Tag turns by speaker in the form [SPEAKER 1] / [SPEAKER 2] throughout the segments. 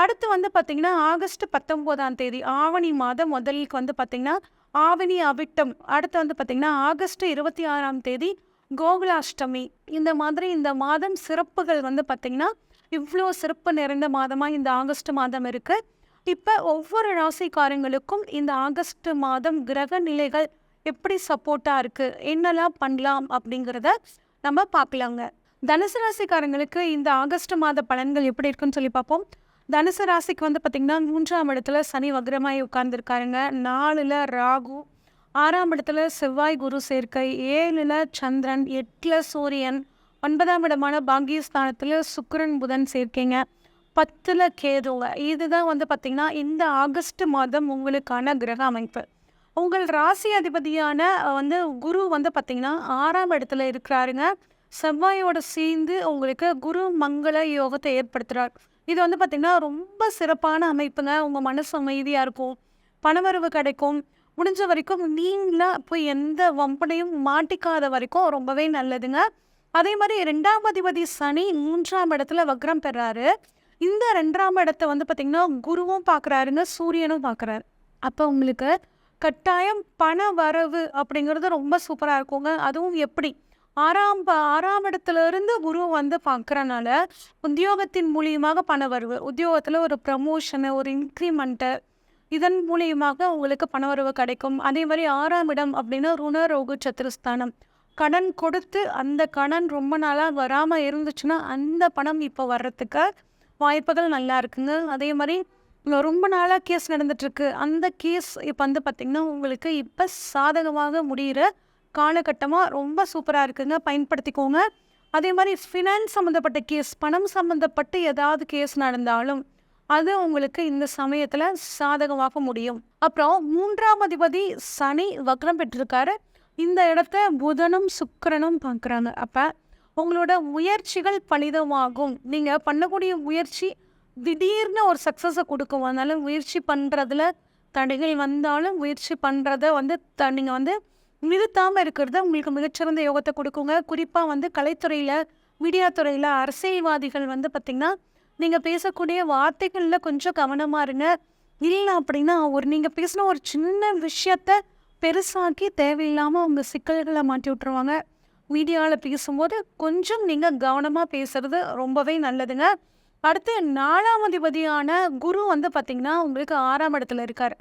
[SPEAKER 1] அடுத்து வந்து பார்த்திங்கன்னா ஆகஸ்ட் பத்தொம்போதாம் தேதி ஆவணி மாதம் முதலுக்கு வந்து பார்த்திங்கன்னா ஆவணி அவிட்டம். அடுத்து வந்து பார்த்திங்கன்னா ஆகஸ்ட் இருபத்தி ஆறாம் தேதி கோகுலாஷ்டமி. இந்த மாதிரி இந்த மாதம் சிறப்புகள் வந்து பார்த்திங்கன்னா இவ்வளோ சிறப்பு நிறைந்த மாதமாக இந்த ஆகஸ்ட் மாதம் இருக்குது இப்போ ஒவ்வொரு ராசிக்காரங்களுக்கும் இந்த ஆகஸ்ட் மாதம் கிரக நிலைகள் எப்படி சப்போர்ட்டாக இருக்குது என்னெல்லாம் பண்ணலாம் அப்படிங்கிறத நம்ம பார்க்கலாங்க. தனுசு ராசிக்காரங்களுக்கு இந்த ஆகஸ்ட் மாத பலன்கள் எப்படி இருக்குன்னு சொல்லி பார்ப்போம். தனுசு ராசிக்கு வந்து பார்த்திங்கன்னா மூன்றாம் இடத்துல சனி வக்ரமாய் உட்கார்ந்துருக்காருங்க. நாலில் ராகு ஆறாம் இடத்துல செவ்வாய் குரு சேர்க்கை ஏழில் சந்திரன் எட்டில் சூரியன் ஒன்பதாம் இடமான பாகியஸ்தானத்தில் சுக்கரன் புதன் சேர்க்கைங்க. பத்தில் கேதுங்க. இதுதான் வந்து பார்த்திங்கன்னா இந்த ஆகஸ்ட் மாதம் உங்களுக்கான கிரக அமைப்பு. உங்கள் ராசி அதிபதியான வந்து குரு வந்து பார்த்திங்கன்னா ஆறாம் இடத்துல இருக்கிறாருங்க. செவ்வாயோட சேர்ந்து உங்களுக்கு குரு மங்கள யோகத்தை ஏற்படுத்துகிறார் இது வந்து பார்த்திங்கன்னா ரொம்ப சிறப்பான அமைப்புங்க. உங்கள் மனசு அமைதியாக இருக்கும். பணவரவு கிடைக்கும். முடிஞ்ச வரைக்கும் நீங்களாக போய் எந்த வம்பனையும் மாட்டிக்காத வரைக்கும் ரொம்பவே நல்லதுங்க. அதே மாதிரி ரெண்டாம் அதிபதி சனி மூன்றாம் இடத்துல வக்ரம் பெறாரு. இந்த ரெண்டாம் இடத்த வந்து பார்த்திங்கன்னா குருவும் பார்க்குறாருங்க சூரியனும் பார்க்குறாரு அப்போ உங்களுக்கு கட்டாயம் பண வரவு அப்படிங்கிறது ரொம்ப சூப்பராக இருக்குங்க. அதுவும் எப்படி? ஆறாம் ஆறாம் இடத்துல இருந்து குரு வந்து பார்க்குறனால உத்தியோகத்தின் மூலியமாக பண வரவு உத்தியோகத்தில் ஒரு ப்ரமோஷனு ஒரு இன்க்ரிமெண்ட்டு இதன் மூலியமாக உங்களுக்கு பணவரவு கிடைக்கும். அதே மாதிரி ஆறாம் இடம் அப்படின்னா ருணரோகு சத்துருஸ்தானம் கடன் கொடுத்து அந்த கடன் ரொம்ப நாளாக வராமல் இருந்துச்சுன்னா அந்த பணம் இப்போ வர்றதுக்கு வாய்ப்புகள் நல்லா இருக்குங்க. அதே மாதிரி ரொம்ப நாளாக கேஸ் நடந்துட்டுருக்கு அந்த கேஸ் இப்போ வந்து பார்த்திங்கன்னா உங்களுக்கு இப்போ சாதகமாக முடிகிற காலகட்டமாக ரொம்ப சூப்பராக இருக்குதுங்க பயன்படுத்திக்கோங்க. அதே மாதிரி ஃபினான்ஸ் சம்மந்தப்பட்ட கேஸ் பணம் சம்மந்தப்பட்டு ஏதாவது கேஸ் நடந்தாலும் அது உங்களுக்கு இந்த சமயத்தில் சாதகமாக முடியும். அப்புறம் மூன்றாம் அதிபதி சனி வக்ரம் பெற்றிருக்காரு. இந்த இடத்த புதனும் சுக்கரனும் பார்க்குறாங்க. அப்போ உங்களோட முயற்சிகள் பலிதமாகும். நீங்கள் பண்ணக்கூடிய முயற்சி திடீர்னு ஒரு சக்ஸஸை கொடுக்கும். அதனால் முயற்சி பண்ணுறதுல தடைகள் வந்தாலும் முயற்சி பண்ணுறத வந்து த நீங்கள் வந்து நிறுத்தாமல் இருக்கிறது உங்களுக்கு மிகச்சிறந்த யோகத்தை கொடுக்குங்க. குறிப்பாக வந்து கலைத்துறையில் மீடியா துறையில் அரசியல்வாதிகள் வந்து பார்த்திங்கன்னா நீங்கள் பேசக்கூடிய வார்த்தைகளில் கொஞ்சம் கவனமாக இருங்க. இல்லை அப்படின்னா ஒரு நீங்கள் பேசின ஒரு சின்ன விஷயத்த பெருசாக்கி தேவையில்லாமல் உங்கள் சிக்கல்களை மாட்டி விட்ருவாங்க மீடியாவில் பேசும்போது கொஞ்சம் நீங்கள் கவனமாக பேசுகிறது ரொம்பவே நல்லதுங்க. அடுத்து நாலாம் அதிபதியான குரு வந்து பார்த்திங்கன்னா உங்களுக்கு ஆறாம் இடத்துல இருக்கார்.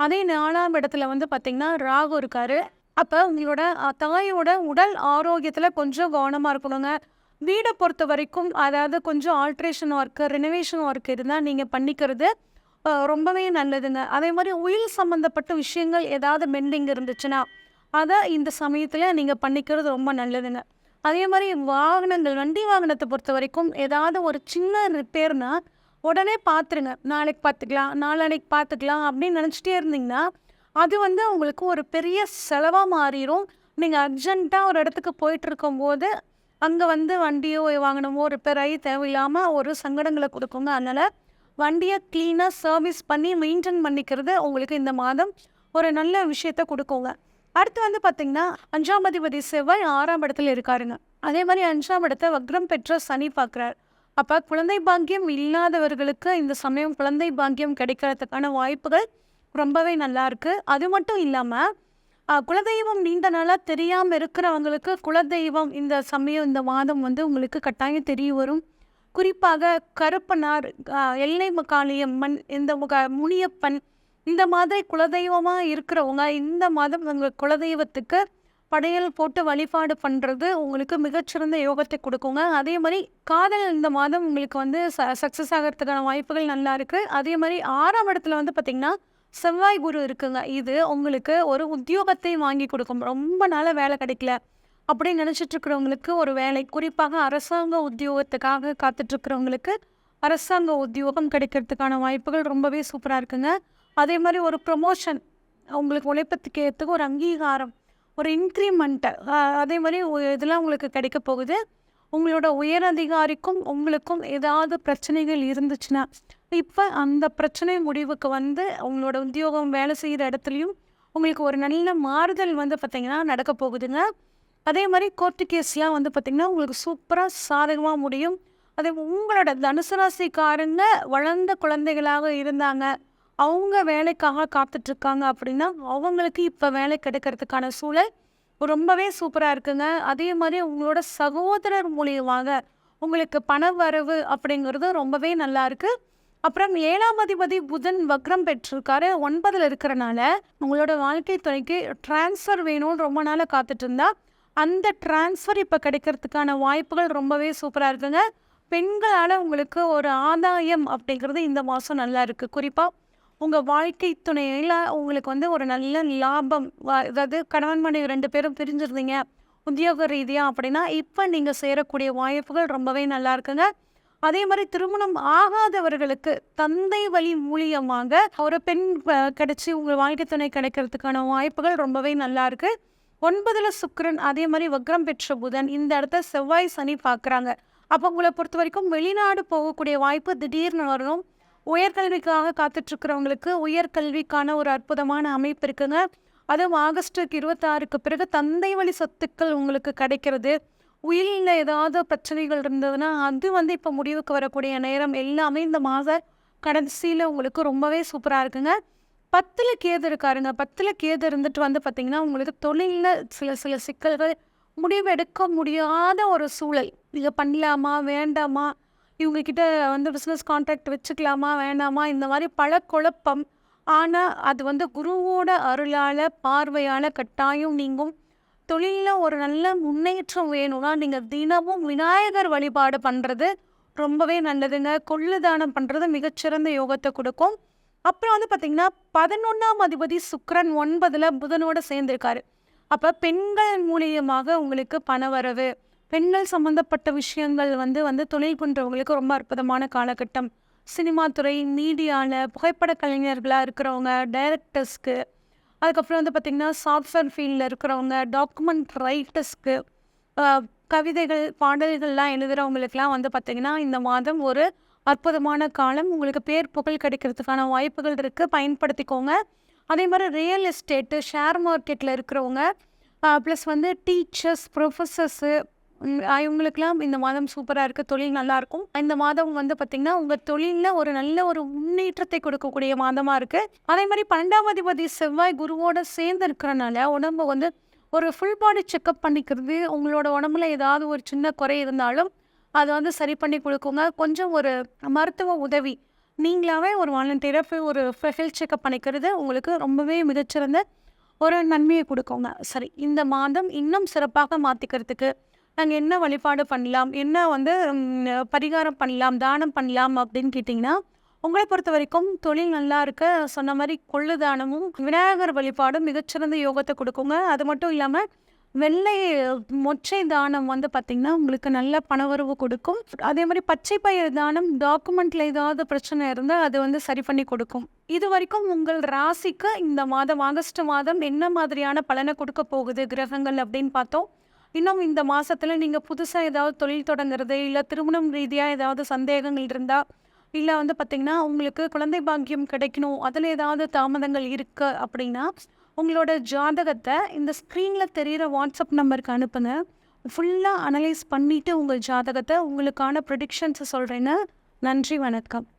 [SPEAKER 1] அதே நாலாம் இடத்துல வந்து பார்த்திங்கன்னா ராகு இருக்கார். அப்போ உங்களோட தாயோட உடல் ஆரோக்கியத்தில் கொஞ்சம் கவனமாக இருக்கணுங்க. வீடை பொறுத்த வரைக்கும் அதாவது கொஞ்சம் ஆல்ட்ரேஷன் ஒர்க்கு ரினோவேஷன் ஒர்க் இருந்தால் நீங்கள் பண்ணிக்கிறது ரொம்பவே நல்லதுங்க. அதே மாதிரி உயில் சம்மந்தப்பட்ட விஷயங்கள் ஏதாவது பெண்டிங் இருந்துச்சுன்னா அதை இந்த சமயத்தில் நீங்கள் பண்ணிக்கிறது ரொம்ப நல்லதுங்க. அதே மாதிரி வாகனங்கள் வண்டி வாகனத்தை பொறுத்த வரைக்கும் ஏதாவது ஒரு சின்ன ரிப்பேர்னால் உடனே பார்த்துருங்க நாளைக்கு பார்த்துக்கலாம் நாளானைக்கு பார்த்துக்கலாம் அப்படின்னு நினச்சிட்டே இருந்தீங்கன்னா அது வந்து உங்களுக்கு ஒரு பெரிய செலவாக மாறிடும் நீங்கள் அர்ஜென்ட்டாக ஒரு இடத்துக்கு போயிட்டுருக்கும்போது அங்கே வந்து வண்டியோ வாங்கணுமோ ரிப்பேர் ஆகி தேவையில்லாமல் ஒரு சங்கடங்களை கொடுக்குங்க. அதனால் வண்டியை க்ளீனாக சர்வீஸ் பண்ணி மெயின்டைன் பண்ணிக்கிறது உங்களுக்கு இந்த மாதம் ஒரு நல்ல விஷயத்த கொடுக்குங்க. அடுத்து வந்து பார்த்திங்கன்னா அஞ்சாம் அதிபதி செவ்வாய் ஆறாம் இடத்துல இருக்காருங்க. அதே மாதிரி அஞ்சாம் இடத்தை வக்ரம் பெற்ற சனி பார்க்குறார் அப்போ குழந்தை பாக்கியம் இல்லாதவர்களுக்கு இந்த சமயம் குழந்தை பாக்கியம் கிடைக்கிறதுக்கான வாய்ப்புகள் ரொம்பவே நல்லாயிருக்கு அது மட்டும் இல்லாமல் குலதெய்வம் நீண்ட நாளாக தெரியாமல் இருக்கிறவங்களுக்கு குலதெய்வம் இந்த சமயம் இந்த மாதம் வந்து உங்களுக்கு கட்டாயம் தெரிய வரும். குறிப்பாக கருப்பனார் எல்லை மகாளியம்மன் இந்த முக முனியப்பன் இந்த மாதிரி குலதெய்வமாக இருக்கிறவங்க இந்த மாதம் உங்கள் குலதெய்வத்துக்கு படையல் போட்டு வழிபாடு பண்ணுறது உங்களுக்கு மிகச்சிறந்த யோகத்தை கொடுக்குங்க. அதே மாதிரி காதல் இந்த மாதம் உங்களுக்கு வந்து ச சக்ஸஸ் ஆகிறதுக்கான வாய்ப்புகள் நல்லா இருக்குது அதே மாதிரி ஆறாம் இடத்துல வந்து பார்த்திங்கன்னா செவ்வாய் குரு இருக்குங்க. இது உங்களுக்கு ஒரு உத்தியோகத்தை வாங்கி கொடுக்கும். ரொம்ப நாளாக வேலை கிடைக்கல அப்படின்னு நினச்சிட்டு இருக்கிறவங்களுக்கு ஒரு வேலை. குறிப்பாக அரசாங்க உத்தியோகத்துக்காக காத்துட்ருக்கிறவங்களுக்கு அரசாங்க உத்தியோகம் கிடைக்கிறதுக்கான வாய்ப்புகள் ரொம்பவே சூப்பராக இருக்குங்க. அதே மாதிரி ஒரு ப்ரொமோஷன் உங்களுக்கு உழைப்பத்துக்கு ஏற்றுக்கு ஒரு அங்கீகாரம் ஒரு இன்க்ரிமெண்ட்டு அதே மாதிரி இதெல்லாம் உங்களுக்கு கிடைக்க போகுது. உங்களோட உயரதிகாரிக்கும் உங்களுக்கும் ஏதாவது பிரச்சனைகள் இருந்துச்சுன்னா இப்போ அந்த பிரச்சனை முடிவுக்கு வந்து உங்களோட உத்தியோகம் வேலை செய்கிற இடத்துலையும் உங்களுக்கு ஒரு நல்ல மாறுதல் வந்து பார்த்திங்கன்னா நடக்க போகுதுங்க. அதே மாதிரி கோர்ட்டு கேஸ்லாம் வந்து பார்த்திங்கன்னா உங்களுக்கு சூப்பராக சாதகமாக முடியும். அதே உங்களோட தனுசு ராசிக்காரங்க வளர்ந்த குழந்தைகளாக இருந்தாங்க. அவங்க வேலைக்காக காத்துட்ருக்காங்க அப்படின்னா அவங்களுக்கு இப்போ வேலை கிடைக்கிறதுக்கான சூழல் ரொம்பவே சூப்பராக இருக்குங்க. அதே மாதிரி உங்களோட சகோதரர் மூலியமாக உங்களுக்கு பண வரவு அப்படிங்கிறது ரொம்பவே நல்லா இருக்குது அப்புறம் ஏழாம் அதிபதி புதன் வக்ரம் பெற்றிருக்காரு. ஒன்பதில் இருக்கிறனால உங்களோட வாழ்க்கை துணைக்கு ட்ரான்ஸ்ஃபர் வேணும்னு ரொம்ப நாளாக காத்துட்டு இருந்தா அந்த ட்ரான்ஸ்ஃபர் இப்போ கிடைக்கிறதுக்கான வாய்ப்புகள் ரொம்பவே சூப்பராக இருக்குங்க. பெண்களால் உங்களுக்கு ஒரு ஆதாயம் அப்படிங்கிறது இந்த மாதம் நல்லா இருக்குது குறிப்பாக உங்கள் வாழ்க்கை துணையில் உங்களுக்கு வந்து ஒரு நல்ல லாபம் அதாவது கணவன் மனைவி ரெண்டு பேரும் பிரிஞ்சிருந்தீங்க. உத்தியோக ரீதியாக அப்படின்னா இப்போ நீங்கள் சேரக்கூடிய வாய்ப்புகள் ரொம்பவே நல்லா இருக்குங்க. அதே மாதிரி திருமணம் ஆகாதவர்களுக்கு தந்தை வழி மூலியமாக ஒரு பெண் கிடச்சி கிடைச்சி உங்கள் வாழ்க்கை துணை கிடைக்கிறதுக்கான வாய்ப்புகள் ரொம்பவே நல்லா இருக்கு. ஒன்பதுல சுக்கரன் அதே மாதிரி வக்ரம் பெற்ற புதன் இந்த இடத்த செவ்வாய் சனி பார்க்குறாங்க அப்போ உங்களை பொறுத்த வரைக்கும் வெளிநாடு போகக்கூடிய வாய்ப்பு திடீர்னு வரணும். உயர்கல்விக்காக காத்துட்ருக்கிறவங்களுக்கு உயர்கல்விக்கான ஒரு அற்புதமான அமைப்பு இருக்குங்க. அதுவும் ஆகஸ்ட்டுக்கு இருபத்தாறுக்கு பிறகு தந்தை வழி சொத்துக்கள் உங்களுக்கு கிடைக்கிறது. உயிரில் ஏதாவது பிரச்சனைகள் இருந்ததுன்னா அது வந்து இப்போ முடிவுக்கு வரக்கூடிய நேரம். எல்லாமே இந்த மாத கடைசியில் உங்களுக்கு ரொம்பவே சூப்பராக இருக்குங்க. பத்தில் கேது இருக்காருங்க. பத்தில் கேது இருந்துட்டு வந்து பார்த்திங்கன்னா உங்களுக்கு தொழிலில் சில சில சிக்கல்கள் முடிவெடுக்க முடியாத ஒரு சூழல். இதை பண்ணலாமா வேண்டாமா? இவங்கக்கிட்ட வந்து பிஸ்னஸ் கான்ட்ராக்ட் வச்சுக்கலாமா வேண்டாமா இந்த மாதிரி பல குழப்பம். ஆனால் அது வந்து குருவோட அருளால் பார்வையால் கட்டாயம் நீங்கும். தொழிலில் ஒரு நல்ல முன்னேற்றம் வேணும்னா நீங்கள் தினமும் விநாயகர் வழிபாடு பண்ணுறது ரொம்பவே நல்லதுங்க. கொள்ளு தானம் பண்ணுறது மிகச்சிறந்த யோகத்தை கொடுக்கும். அப்புறம் வந்து பார்த்திங்கன்னா பதினொன்றாம் அதிபதி சுக்ரன் ஒன்பதில் புதனோட சேர்ந்திருக்காரு. அப்போ பெண்கள் மூலியமாக உங்களுக்கு பணவரவு. பெண்கள் சம்மந்தப்பட்ட விஷயங்கள் வந்து வந்து தொழில் பண்ணுறவங்களுக்கு ரொம்ப அற்புதமான காலகட்டம். சினிமா துறை மீடியாவில் புகைப்பட கலைஞர்களாக இருக்கிறவங்க டைரக்டர்ஸ்க்கு அதுக்கப்புறம் வந்து பார்த்திங்கன்னா சாஃப்ட்வேர் ஃபீல்டில் இருக்கிறவங்க டாக்குமெண்ட் ரைட்டர்ஸ்க்கு கவிதைகள் பாடல்கள்லாம் எழுதுகிறவங்களுக்குலாம் வந்து பார்த்திங்கன்னா இந்த மாதம் ஒரு அற்புதமான காலம். உங்களுக்கு பேர் புகழ் கிடைக்கிறதுக்கான வாய்ப்புகள் இருக்குது பயன்படுத்திக்கோங்க. அதே மாதிரி ரியல் எஸ்டேட்டு ஷேர் மார்க்கெட்டில் இருக்கிறவங்க ப்ளஸ் வந்து டீச்சர்ஸ் ப்ரொஃபஸர்ஸு இவங்களுக்கெல்லாம் இந்த மாதம் சூப்பராக இருக்குது தொழில் நல்லாயிருக்கும் இந்த மாதம் வந்து பார்த்திங்கன்னா உங்கள் தொழிலில் ஒரு நல்ல ஒரு முன்னேற்றத்தை கொடுக்கக்கூடிய மாதமாக இருக்குது அதே மாதிரி பன்னெண்டாம் அதிபதி செவ்வாய் குருவோட சேர்ந்து இருக்கிறனால உடம்பு வந்து ஒரு ஃபுல் பாடி செக்கப் பண்ணிக்கிறது உங்களோட உடம்புல ஏதாவது ஒரு சின்ன குறை இருந்தாலும் அதை வந்து சரி பண்ணி கொடுக்குங்க. கொஞ்சம் ஒரு மருத்துவ உதவி நீங்களாவே ஒரு வாலண்டியராக போய் ஒரு ஹெல்த் செக்கப் பண்ணிக்கிறது உங்களுக்கு ரொம்பவே மிகச்சிறந்த ஒரு நன்மையை கொடுக்குங்க. சரி இந்த மாதம் இன்னும் சிறப்பாக மாற்றிக்கிறதுக்கு நாங்கள் என்ன வழிபாடு பண்ணலாம்? என்ன வந்து பரிகாரம் பண்ணலாம்? தானம் பண்ணலாம் அப்படின்னு கேட்டிங்கன்னா உங்களை பொறுத்த வரைக்கும் தொழில் நல்லா இருக்க சொன்ன மாதிரி கொள்ளு தானமும் விநாயகர் வழிபாடும் மிகச்சிறந்த யோகத்தை கொடுக்குங்க. அது மட்டும் இல்லாமல் வெள்ளை மொச்சை தானம் வந்து பார்த்திங்கன்னா உங்களுக்கு நல்ல பணவரவு கொடுக்கும். அதே மாதிரி பச்சை பயிர் தானம் டாக்குமெண்ட்டில் ஏதாவது பிரச்சனை இருந்தால் அது வந்து சரி பண்ணி கொடுக்கும். இது வரைக்கும் உங்கள் ராசிக்கு இந்த மாதம் ஆகஸ்ட் மாதம் என்ன மாதிரியான பலனை கொடுக்க போகுது கிரகங்கள் அப்படின்னு பார்த்தோம். இன்னும் இந்த மாதத்தில் நீங்கள் புதுசாக ஏதாவது தொழில் தொடங்குறது இல்லை திருமணம் ரீதியாக ஏதாவது சந்தேகங்கள் இருந்தால் இல்லை வந்து பார்த்திங்கன்னா உங்களுக்கு குழந்தை பாக்கியம் கிடைக்கணும் அதில் ஏதாவது தாமதங்கள் இருக்குது அப்படின்னா உங்களோட ஜாதகத்தை இந்த ஸ்க்ரீனில் தெரிகிற வாட்ஸ்அப் நம்பருக்கு அனுப்புங்க. ஃபுல்லாக அனலைஸ் பண்ணிவிட்டு உங்கள் ஜாதகத்தை உங்களுக்கான ப்ரிடிக்ஷன்ஸை சொல்கிறேன்னு நன்றி வணக்கம்.